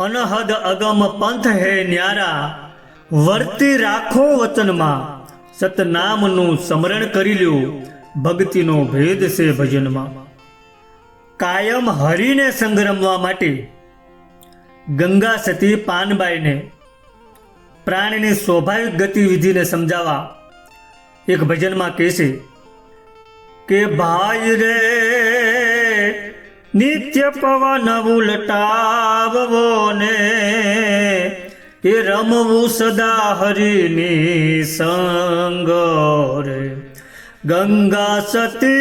અનહદ અગમ પંથ હે ન્યારા, વર્તી રાખો વચનમાં સતનામનું સ્મરણ કરી લ્યો, ભક્તિનો ભેદ છે ભજનમાં. કાયમ હરિને સંગ્રમવા માટે, ગંગા સતી પાનબાઈને, પ્રાણીની સ્વાભાવિક ગતિવિધિને સમજાવવા. એક ભજનમાં કહેશે કે, ભાઈ રે નિત્ય પવન ઉલટાવવો ને એ રમવું સદા હરિની સંગ રે. ગંગા સતી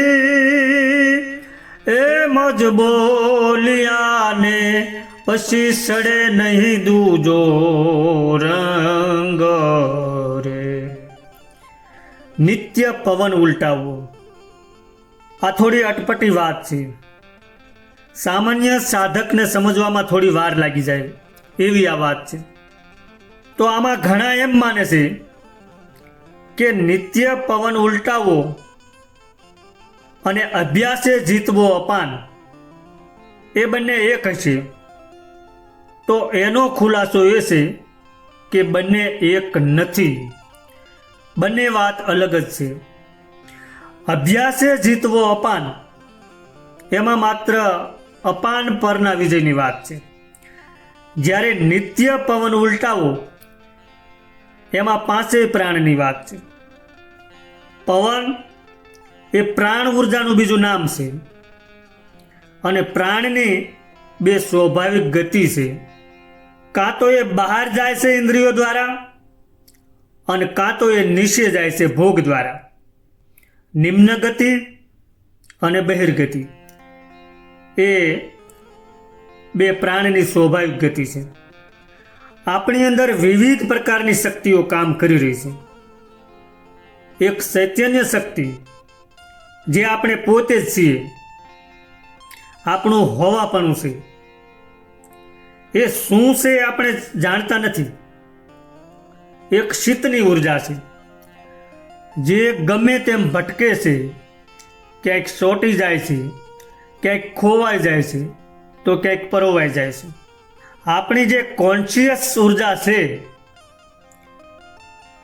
એમ જ બોલિયાને પછી સડે નહીં દૂજો રંગ રે. નિત્ય પવન ઉલટાવવો. આ થોડી અટપટી વાત છે. સામાન્ય સાધકને સમજવામાં થોડી વાર લાગી જાય. એવી આ વાત છે. તો આમાં ઘણા એમ માને છે કે નિત્ય પવન ઉલટાવો અને અભ્યાસે જીતવો અપાન. એ બંને એક હશે. તો એનો ખુલાસો એ છે કે બંને એક નથી. બંને વાત અલગ જ છે. અભ્યાસે જીતવો અપાન. એમાં માત્ર અપાન પરના વિજયની વાત છે. જ્યારે નિત્ય પવન ઉલટાવો, એમાં પાંચેય પ્રાણની વાત છે. પવન એ પ્રાણ ઉર્જાનું બીજું નામ છે અને પ્રાણની બે સ્વાભાવિક ગતિ છે. કાં તો એ બહાર જાય છે ઇન્દ્રિયો દ્વારા અને કાં તો એ નીચે જાય છે ભોગ દ્વારા. નિમ્ન ગતિ અને બહિર્ગતિ. એ બે પ્રાણની સ્વાભાવિક ગતિ છે. આપણી અંદર વિવિધ પ્રકારની શક્તિઓ કામ કરી રહી છે. એક ચૈતન્ય શક્તિ, જે આપણે પોતે જ છીએ. આપણું હોવાપણું છે. એ શું છે આપણે જાણતા નથી. એક શીતની ઊર્જા છે. જે ગમે તેમ ભટકે છે, ક્યાંક ચોટી જાય છે. ક્યાંક ખોવાઈ જાય છે, તો ક્યાંક પરોવાઈ જાય છે. આપણી જે કોન્શિયસ ઊર્જા છે,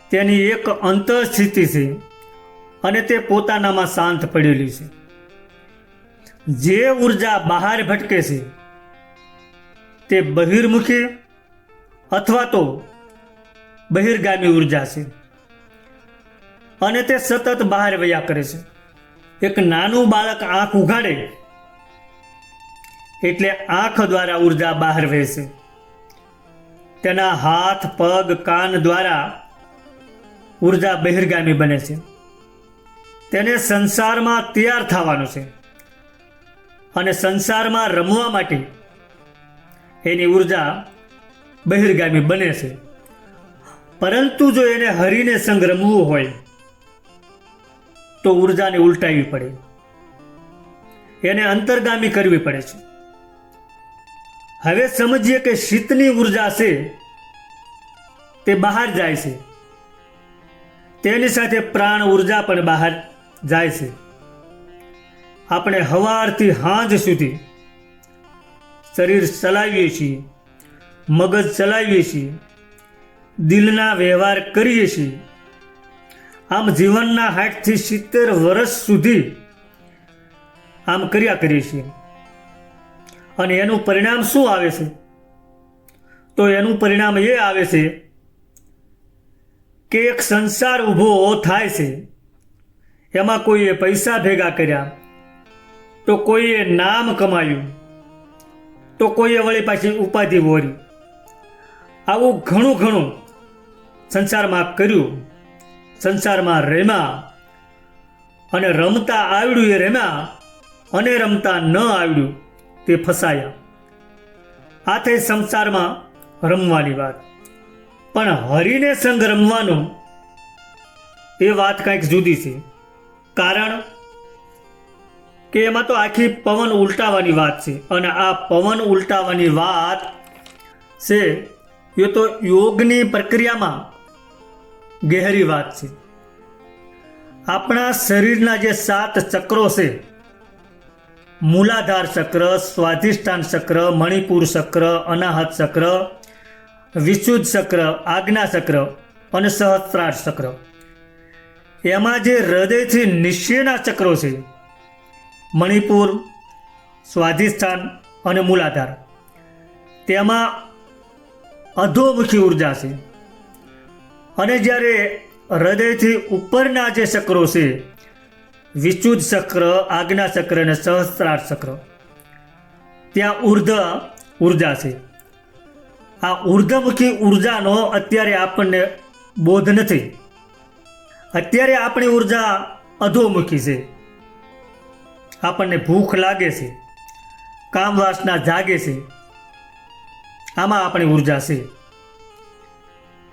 તેની એક અંતઃસ્થિતિ છે અને તે પોતાનામાં શાંત પડેલી છે. જે ઊર્જા બહાર ભટકે છે, તે બહિર્મુખી અથવા તો બહિર્ગામી ઊર્જા છે. અને તે સતત બહાર વયા કરે છે. એક નાનું બાળક આંખ ઉઘાડે એટલે આંખ દ્વારા ઊર્જા બહાર વહેશે. તેના હાથ, પગ, કાન દ્વારા ઊર્જા બહિર્ગામી બને છે. તેને સંસારમાં તૈયાર થવાનું છે. અને સંસારમાં રમવા માટે એની ઊર્જા બહિર્ગામી બને છે. પરંતુ જો એને હરીને સંગ રમવું હોય, તો ઉર્જાને ઉલટાવી પડે. એને અંતર્ગામી કરવી પડે છે. હવે સમજીએ કે શીતની ઊર્જા છે તે બહાર જાય છે. તેની સાથે પ્રાણ ઊર્જા પણ બહાર જાય છે. આપણે હવારથી હાંજ સુધી શરીર ચલાવીએ છીએ, મગજ ચલાવીએ છીએ, દિલના વ્યવહાર કરીએ છીએ. આમ જીવનના હાઠથી સિત્તેર વર્ષ સુધી આમ કર્યા કરીએ છીએ. અને એનું પરિણામ શું આવે છે? તો એનું પરિણામ એ આવે છે કે એક સંસાર ઊભો થાય છે. એમાં કોઈએ પૈસા ભેગા કર્યા, તો કોઈએ નામ કમાયું, તો કોઈએ વળી પાછી ઉપાધિ વોરી. આવું ઘણું ઘણું સંસારમાં કર્યું, સંસારમાં રમ્યા અને રમતા આવડ્યું એ રમ્યા અને રમતા ન આવડ્યું. તે ફસાયા. આ થઈ સંસારમાં રમવાની વાત. પણ હરિને સંગ રમવાનો એ વાત કંઈક જુદી છે. કારણ કે એમાં તો આખી પવન ઉલટાવાની વાત છે. અને આ પવન ઉલટાવાની વાત છે, એ તો યોગની પ્રક્રિયામાં ગહેરી વાત છે. આપણા શરીરના જે સાત ચક્રો છે મૂલાધાર ચક્ર, સ્વાધિષ્ઠાન ચક્ર, મણિપુર ચક્ર, અનાહત ચક્ર, વિશુદ્ધ ચક્ર, આજ્ઞા ચક્ર અને સહસ્ત્રાર ચક્ર. એમાં જે હૃદયથી નિશ્ચયના ચક્રો છે, મણિપુર, સ્વાધિષ્ઠાન અને મૂલાધાર, તેમાં અધોમુખી ઊર્જા છે. અને જ્યારે હૃદયથી ઉપરના જે ચક્રો છે વિશુદ્ધ ચક્ર, આજ્ઞા ચક્ર અને સહસ્ત્રાર ચક્ર. ત્યાં ઉર્ધ ઊર્જા છે. આ ઉર્ધમુખી ઉર્જાનો અત્યારે આપણને બોધ નથી. અત્યારે આપણી ઊર્જા અધોમુખી છે. આપણને ભૂખ લાગે છે. કામ વાસના જાગે છે. આમાં આપણી ઊર્જા છે.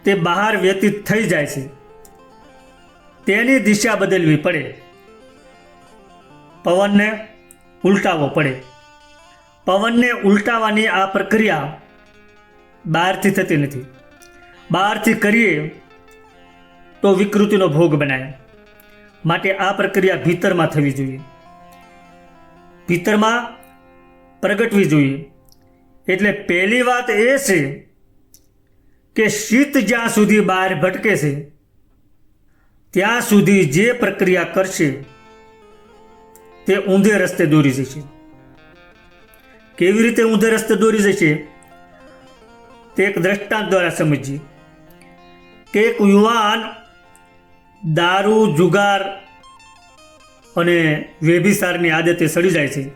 તે બહાર વ્યતીત થઈ જાય છે. તેની દિશા બદલવી પડે. પવનને ઉલટાવવો પડે. પવનને ઉલટાવવાની આ પ્રક્રિયા બહારથી થતી નથી. બહારથી કરીએ તો વિકૃતિનો ભોગ બનાય. માટે આ પ્રક્રિયા ભીતરમાં થવી જોઈએ. ભીતરમાં પ્રગટવી જોઈએ. એટલે પહેલી વાત એ છે કે શીત જ્યાં સુધી બહાર ભટકે છે, ત્યાં સુધી જે પ્રક્રિયા કરશે તે ઊંધે રસ્તે દોરી જશે. કેવી રીતે ઊંધે રસ્તે દોરી જશે? તે એક દ્રષ્ટાંત દ્વારા સમજીએ. કે એક યુવાન દારૂ, જુગાર અને વેભિસારની આદતે સડી જાય છે.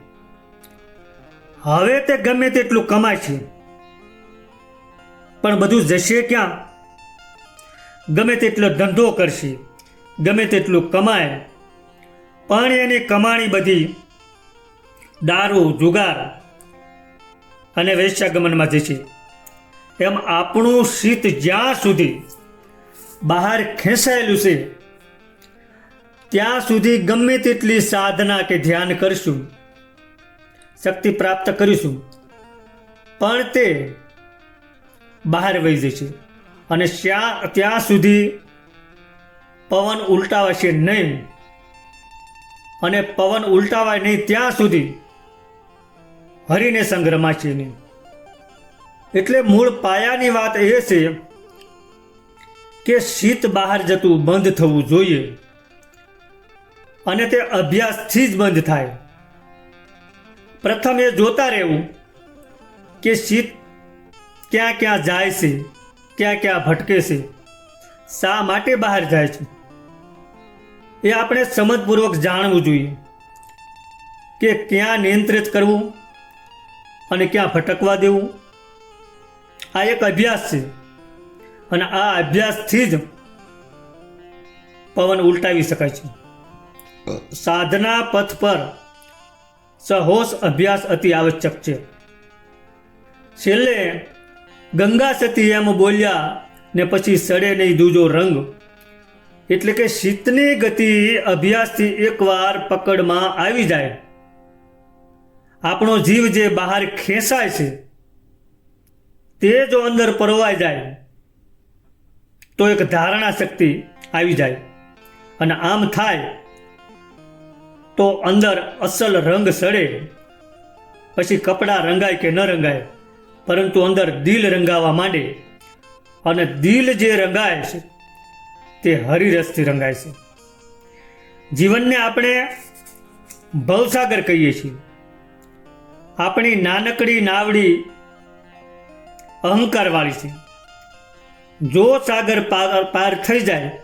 હવે તે ગમે તેટલું કમાય છે. પણ બધું જશે ક્યાં? ગમે તેટલો ધંધો કરશે, ગમે તેટલું કમાય પણ એની કમાણી બધી દારૂ, જુગાર અને વૈશ્યાગમનમાં જશે એમ આપણું શીત જ્યાં સુધી બહાર ખેંચાયેલું છે, ત્યાં સુધી ગમે તેટલી સાધના કે ધ્યાન કરશું, શક્તિ પ્રાપ્ત કરીશું, પણ તે બહાર વહી જશે અને ત્યાં સુધી પવન ઉલટાવાશે નહીં. અને પવન ઉલટાવાય નહીં ત્યાં સુધી હરીને છે નહીં એટલે મૂળ પાયાની વાત એ છે કે શીત બહાર જતું બંધ થવું જોઈએ અને તે અભ્યાસથી જ બંધ થાય. પ્રથમ એ જોતા રહેવું કે શીત ક્યાં ક્યાં જાય છે, ક્યાં ક્યાં ભટકે છે, શા માટે બહાર જાય છે? એ આપણે સમજપૂર્વક જાણવું જોઈએ કે ક્યાં નિયંત્રિત કરવું અને ક્યાં ભટકવા દેવું. આ એક અભ્યાસ છે અને આ અભ્યાસથી જ પવન ઉલટાવી શકાય છે. સાધના પથ પર સહોશ અભ્યાસ અતિ આવશ્યક છે. છેલ્લે ગંગા સતી એમ બોલ્યા ને પછી સડે નહીં દૂજો રંગ એટલે કે શીતની ગતિ અભ્યાસથી એકવાર પકડમાં આવી જાય. આપણો જીવ જે બહાર ખેંચાય છે, તે જો અંદર પરોવાઈ જાય, તો એક ધારણા શક્તિ આવી જાય. અને આમ થાય તો અંદર અસલ રંગ સડે, પછી કપડાં રંગાય કે ન રંગાય, પરંતુ અંદર દિલ રંગાવા માંડે. અને દિલ જે રંગાય છે તે હરિરસથી રંગાય છે. જીવનને આપણે ભવસાગર કહીએ છીએ. આપણી નાનકડી નાવડી અહંકારવાળી છે. જો સાગર પાર પાર થઈ જાય,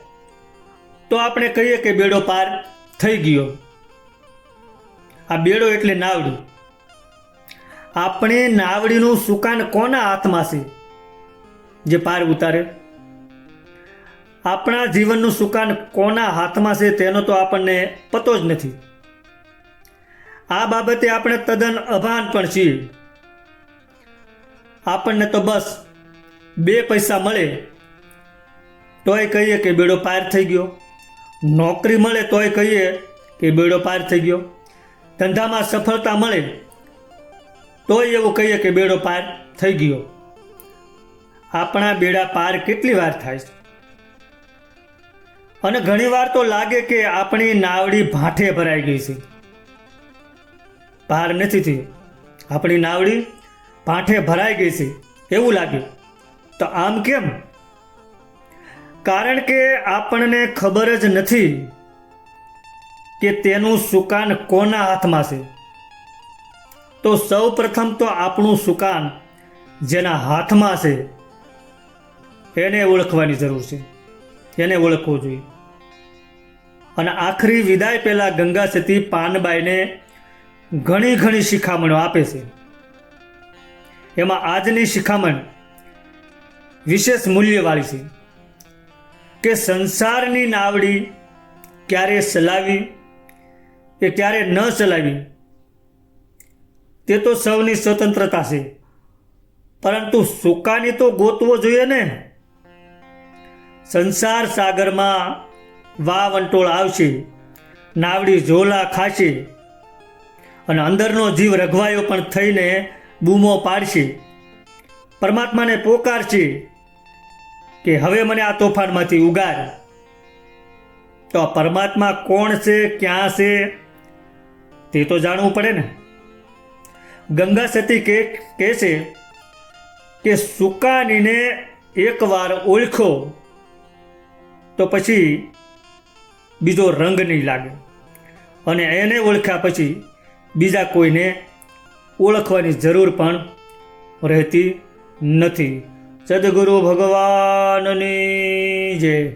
તો આપણે કહીએ કે બેડો પાર થઈ ગયો. આ બેડો એટલે નાવડી. આપણે નાવડીનું સુકાન કોના હાથમાં છે? જે પાર ઉતારે. આપણા જીવનનું સુકાન કોના હાથમાં છે તેનો તો આપણને પતો જ નથી. આ બાબતે આપણે તદ્દન અભાન પણ છીએ. આપણને તો બસ બે પૈસા મળે. તોય કહીએ કે બેડો પાર થઈ ગયો. નોકરી મળે તોય કહીએ કે બેડો પાર થઈ ગયો. ધંધામાં સફળતા મળે તોય એવું કહીએ કે બેડો પાર થઈ ગયો. આપણા બેડા પાર કેટલી વાર થાય છે? અને ઘણીવાર તો લાગે કે આપણી નાવડી ભાંઠે ભરાઈ ગઈ છે. પાર નથી થયું. આપણી નાવડી ભાંઠે ભરાઈ ગઈ છે. એવું લાગ્યું. તો આમ કેમ? કારણ કે આપણને ખબર જ નથી કે તેનું સુકાન કોના હાથમાં છે. તો સૌ પ્રથમ તો આપણું સુકાન જેના હાથમાં છે, એને ઓળખવાની જરૂર છે. એને ઓળખવું જોઈએ. અને આખરી વિદાય પહેલાં ગંગા સતી પાનબાઈને ઘણી ઘણી શિખામણો આપે છે. એમાં આજની શિખામણ વિશેષ મૂલ્યવાળી છે કે સંસારની નાવડી ક્યારે ચલાવી કે ક્યારે ન ચલાવી, તે તો સૌની સ્વતંત્રતા છે. પરંતુ સુકાની તો ગોતવો જોઈએ ને? સંસાર સાગરમાં વાવંટોળ આવશે, નાવડી ઝોલા ખાશે અને અંદરનો જીવ રઘવાયો પણ થઈને બૂમો પાડશે. પરમાત્માને પોકારશે કે હવે મને આ તોફાનમાંથી ઉગાર. તો આ પરમાત્મા કોણ છે, ક્યાં છે, તે તો જાણવું પડે ને. ગંગા સતી કે કહે છે કે સુકાનીને એકવાર ઓળખો. તો પછી બીજો રંગ નહીં લાગે. અને એને ઓળખ્યા પછી બીજા કોઈને ઓળખવાની જરૂર પણ રહેતી નથી. સદગુરુ ભગવાનની જય.